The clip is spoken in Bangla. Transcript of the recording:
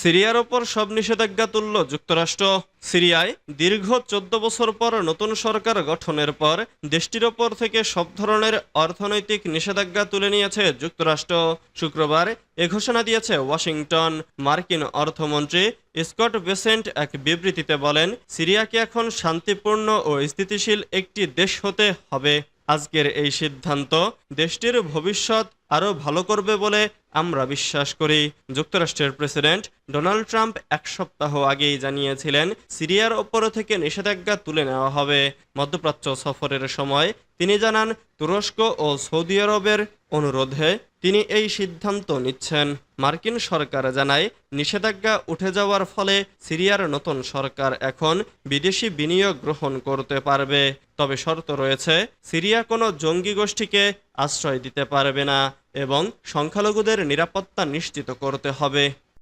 সিরিয়ার ওপর সব নিষেধাজ্ঞা তুলল যুক্তরাষ্ট্র। সিরিয়ায় দীর্ঘ চোদ্দ বছর পর নতুন সরকার গঠনের পর দেশটির ওপর থেকে সব ধরনের অর্থনৈতিক নিষেধাজ্ঞা তুলে নিয়েছে যুক্তরাষ্ট্র। শুক্রবার এ ঘোষণা দিয়েছে ওয়াশিংটন। মার্কিন অর্থমন্ত্রী স্কট বেসেন্ট এক বিবৃতিতে বলেন, সিরিয়াকে এখন শান্তিপূর্ণ ও স্থিতিশীল একটি দেশ হতে হবে। আজকের এই সিদ্ধান্ত দেশটির ভবিষ্যৎ আরও ভালো করবে বলে আমরা বিশ্বাস করি যুক্তরাষ্ট্রের প্রেসিডেন্ট ডোনাল্ড ট্রাম্প এক সপ্তাহ আগেই জানিয়েছিলেন সিরিয়ার ওপর থেকে নিষেধাজ্ঞা তুলে নেওয়া হবে। মধ্যপ্রাচ্য সফরের সময় তিনি জানান, তুরস্ক ও সৌদি আরবের অনুরোধে তিনি এই সিদ্ধান্ত নিচ্ছেন। মার্কিন সরকার জানায়, নিষেধাজ্ঞা উঠে যাওয়ার ফলে সিরিয়ার নতুন সরকার এখন বিদেশি বিনিয়োগ গ্রহণ করতে পারবে। তবে শর্ত রয়েছে, সিরিয়া কোনো জঙ্গি গোষ্ঠীকে আশ্রয় দিতে পারবে না। এবং সংখ্যালঘুদের নিরাপত্তা নিশ্চিত করতে হবে।